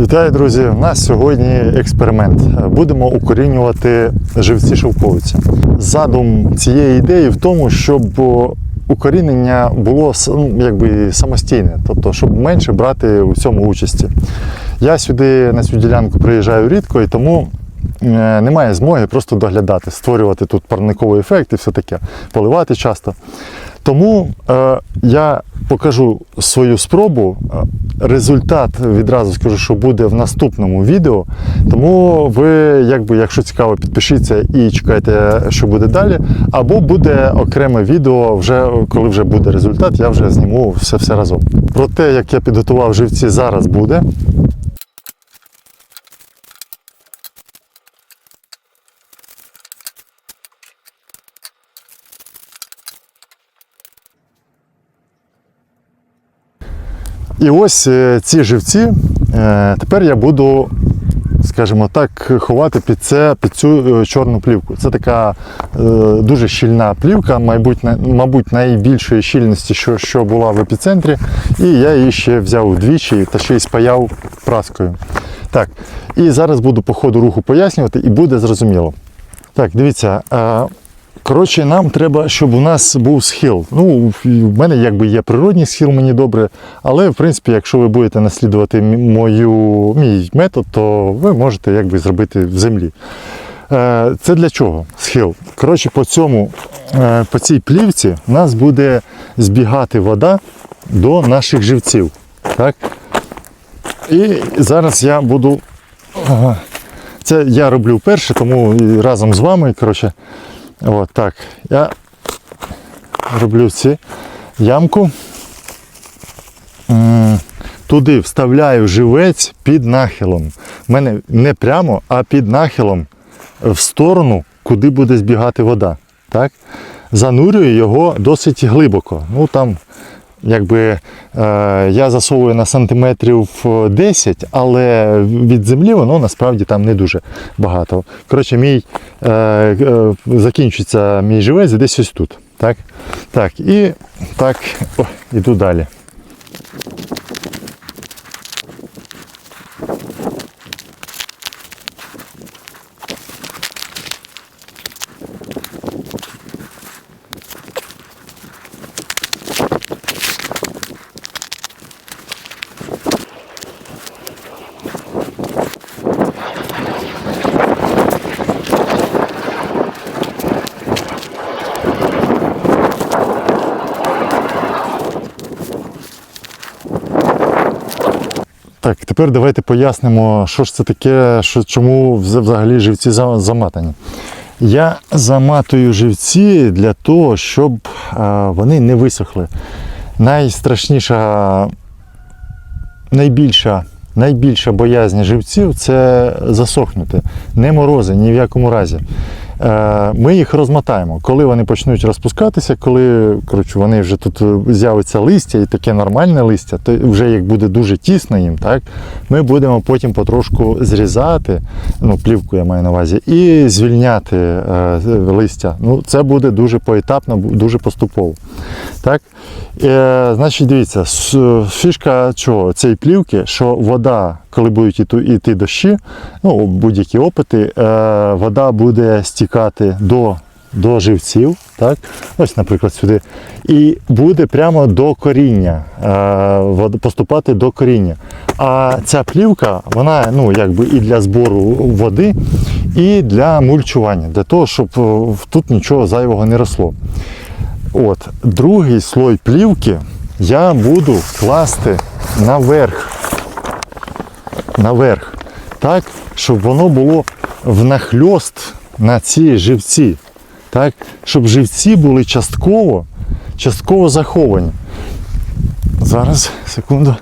Вітаю, друзі! У нас сьогодні експеримент. Будемо укорінювати живці шовковиці. Задум цієї ідеї в тому, щоб укорінення було ну, якби самостійне, тобто, щоб менше брати у цьому участі. Я сюди на цю ділянку приїжджаю рідко і тому немає змоги просто доглядати, створювати тут парниковий ефект і все таке, поливати часто. Тому е, я покажу свою спробу. Е, Результат відразу скажу, що буде в наступному відео. Тому ви, якби, якщо цікаво, підпишіться і чекайте, що буде далі. Або буде окреме відео, вже коли вже буде результат, я вже зніму все, все разом. Про те, як я підготував живці, зараз буде. І ось е, ці живці е, тепер я буду, скажімо так, ховати під це, під цю е, чорну плівку. Це така дуже щільна плівка, мабуть, найбільшої щільності, що, що була в епіцентрі. І я її ще взяв вдвічі та ще й спаяв праскою. Так, і зараз буду по ходу руху пояснювати, і буде зрозуміло. Так, дивіться. Коротше, нам треба, щоб у нас був схил. Ну, в мене якби є природній схил, мені добре. Але в принципі, якщо ви будете наслідувати мою, мій метод, то ви можете якби зробити в землі. Е, Це для чого? Схил. Коротше, по цьому, е, по цій плівці у нас буде збігати вода до наших живців. Так? І зараз я буду. Це я роблю вперше, тому разом з вами. Коротше, От так. Я роблю ці ямку. Туди вставляю живець під нахилом. У мене не прямо, а під нахилом в сторону, куди буде збігати вода. Так? Занурюю його досить глибоко. Ну там якби е, я засовую на сантиметрів е, 10, але від землі воно насправді там не дуже багато. Коротше, мій е, е, закінчується мій живець десь ось тут. Так? Так, і так, о, іду далі. Так, тепер давайте пояснимо, що ж це таке, що, чому взагалі живці заматані. Я заматую живці для того, щоб е, вони не висохли. Найстрашніша, найбільша, найбільша боязнь живців це засохнути. Не морози ні в якому разі. Е, Ми їх розмотаємо. Коли вони почнуть розпускатися, коли коротше, вони вже тут е, з'явиться листя і таке нормальне листя, то вже як буде дуже тісно їм, так, ми будемо потім потрошку зрізати, ну, плівку я маю на увазі, і звільняти е, листя. Ну, це буде дуже поетапно, дуже поступово. Так? Е, значить, дивіться, фішка чого? Цієї плівки, що вода, коли будуть іти дощі, ну, будь-які опити, е, вода буде стікати до, до живців. Так? Ось, наприклад, сюди. І буде прямо до коріння, е, поступати до коріння. А ця плівка, вона ну, якби і для збору води, і для мульчування, для того, щоб е, тут нічого зайвого не росло. От, другий слой плівки я буду класти наверх. Наверх. Так, щоб воно було внахльост на ці живці. Так, щоб живці були частково, частково заховані. Зараз, секунду.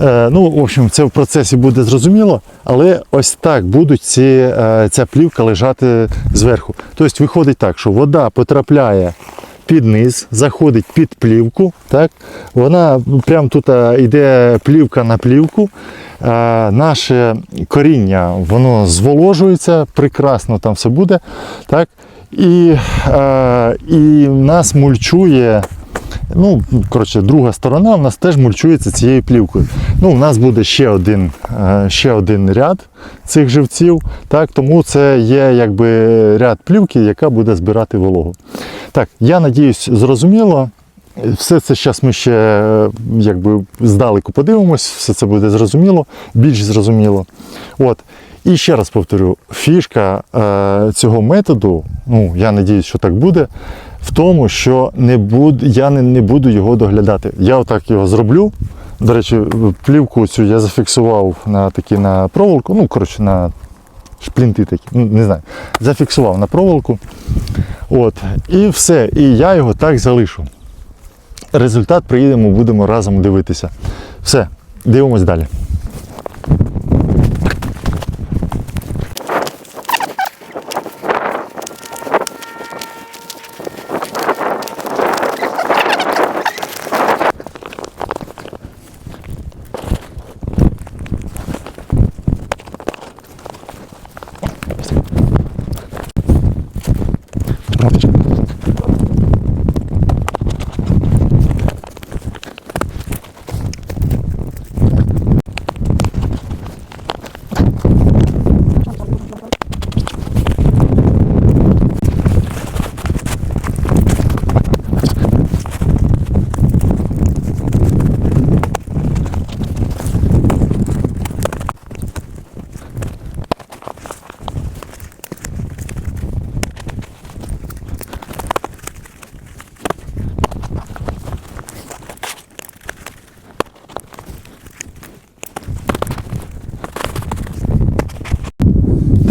Е, ну, в общем, це в процесі буде зрозуміло, але ось так ці, е, ця плівка лежати зверху. Тобто виходить так, що вода потрапляє під низ, заходить під плівку. Так? Вона прямо тут е, йде плівка на плівку. Е, наше коріння воно зволожується, прекрасно там все буде. Так? І, е, і нас мульчує Ну, коротше, друга сторона в нас теж мульчується цією плівкою. Ну, у нас буде ще один, е, ще один ряд цих живців, так, тому це є якби ряд плівки, яка буде збирати вологу. Так, я надіюсь, зрозуміло. Все це зараз ми ще е, якби здалеку подивимось, все це буде зрозуміло, більш зрозуміло. От. І ще раз повторю, фішка е, цього методу, ну я надіюсь, що так буде, в тому, що не буд, я не, не буду його доглядати. Я отак його зроблю. До речі, плівку цю я зафіксував на такі на проволоку, ну коротше на шплінти такі, ну не знаю, зафіксував на проволоку. От, і все. І я його так залишу. Результат приїдемо, будемо разом дивитися. Все, дивимось далі. Muito obrigado.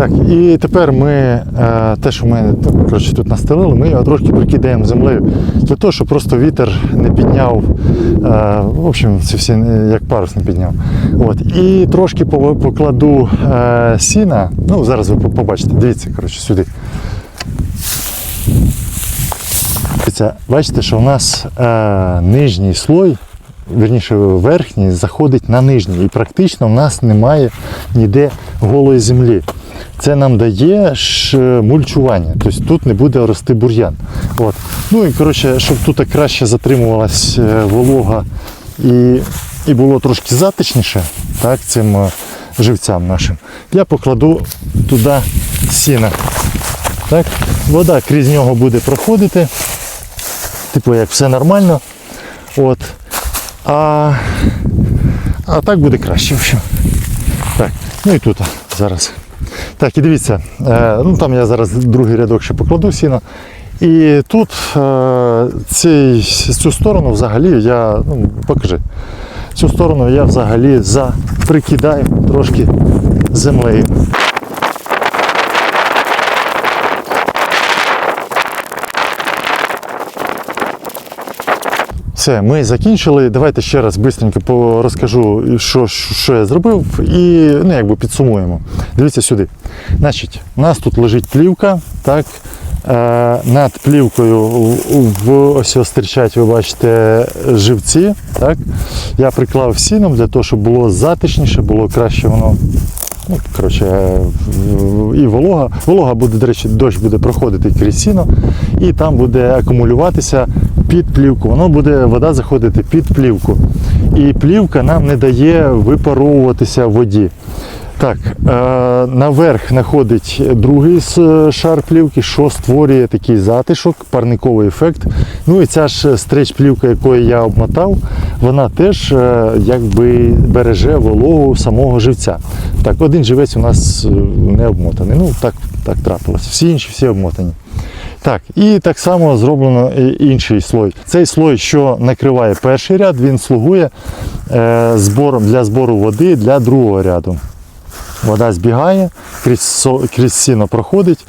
Так, і тепер ми е, те, що ми коротше, тут настелили, ми його трошки прикидаємо землею для того, щоб просто вітер не підняв. Е, в общем, це всі е, як парус не підняв. От. І трошки покладу сіна. Ну, зараз ви побачите, дивіться, коротше, сюди. Бачите, що у нас нижній слой, вірніше верхній, заходить на нижній. І практично в нас немає ніде голої землі. Це нам дає ж мульчування, тобто тут не буде рости бур'ян. От. Ну і коротше, щоб тут краще затримувалась е, волога і, і було трошки затишніше так, цим е, живцям нашим, я покладу туди сіна. Так? Вода крізь нього буде проходити типу, як все нормально. От. А, а так буде краще. В общем. Так, ну і тут зараз. Так, і дивіться, е, ну там я зараз другий рядок ще покладу сіно. І тут е, цей, цю сторону взагалі я, ну, покажи, цю сторону я взагалі заприкидаю трошки землею. Все, ми закінчили. Давайте ще раз швидко розкажу, що, що я зробив, і ну, якби підсумуємо. Дивіться сюди. Значить, у нас тут лежить плівка, так. Е, над плівкою в- ось стирчать, ви бачите, живці. Так. Я приклав сіном для того, щоб було затишніше, було краще воно. Коротше, е, і волога. Волога буде, до речі, дощ буде проходити крізь сіно, і там буде акумулюватися під плівку. Воно буде, вода заходити під плівку. І плівка нам не дає випаровуватися в воді. Так, е, наверх знаходить другий шар плівки, що створює такий затишок, парниковий ефект. Ну і ця ж стреч плівка, якою я обмотав, вона теж е, якби береже вологу самого живця. Так, один живець у нас е, не обмотаний. Ну так, так трапилось. Всі інші всі обмотані. Так, і так само зроблено інший слой. Цей слой, що накриває перший ряд, він слугує е, збором для збору води для другого ряду. Вода збігає, крізь, крізь сіно проходить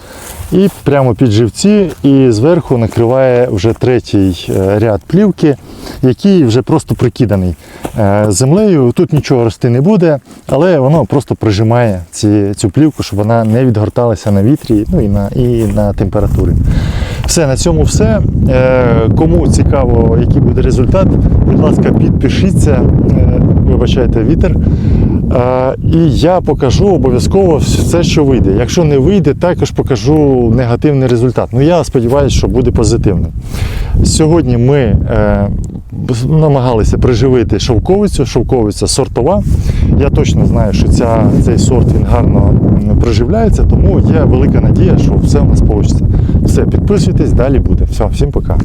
і прямо під живці, і зверху накриває вже третій е, ряд плівки, який вже просто прикиданий е, землею. Тут нічого рости не буде, але воно просто прижимає ці, цю плівку, щоб вона не відгорталася на вітрі ну і на, і на температурі. Все, на цьому все. Е, Кому цікаво, який буде результат, будь ласка, підпишіться. Вибачайте вітер. Е, І я покажу обов'язково все, що вийде. Якщо не вийде, також покажу негативний результат. Ну я сподіваюся, що буде позитивним. Сьогодні ми е, намагалися приживити шовковицю. Шовковиця сортова. Я точно знаю, що ця, цей сорт він гарно приживляється, тому є велика надія, що все у нас вийде. Все, підписуйтесь, далі буде. Все, всім пока.